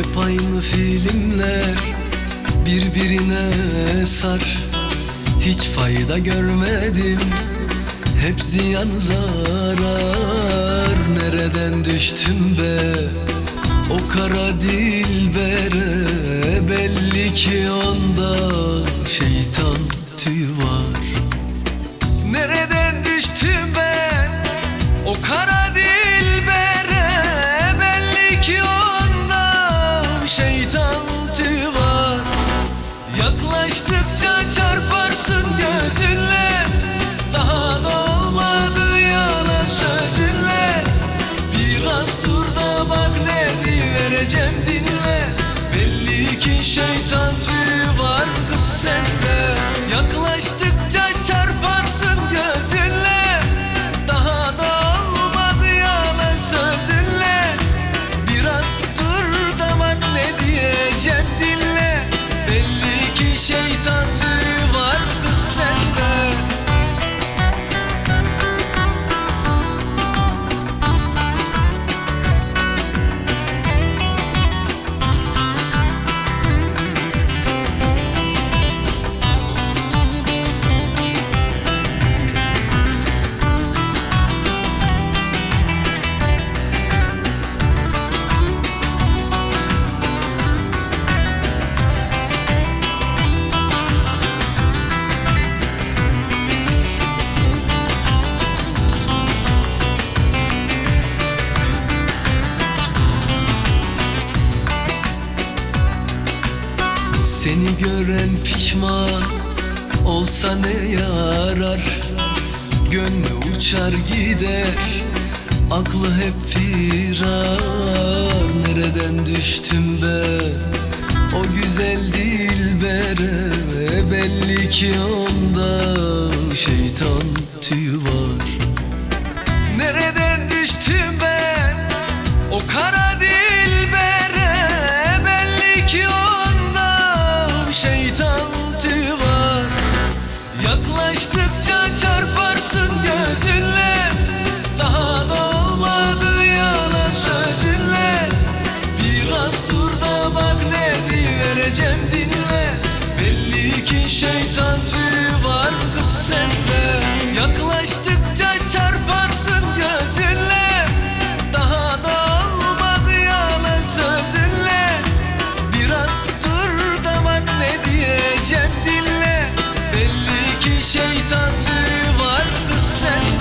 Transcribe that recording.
Kurmalı filmler birbirine sar. Hiç fayda görmedim hep ziyan zarar. Nereden düştüm be? O kara dilbere Belli ki onda Yaklaştıkça çarparsın gözünle. Daha da olmadı yalan sözünle. Biraz dur da bak ne vereceğim dinle. Belli ki şeytan tüyü var kız sende Seni gören pişman olsa ne yarar? Gönlü uçar gider aklı hep firar. Nereden düştüm ben? O güzel dilbere Belli ki onda şeytan tüyü şeytanlığı var kız sende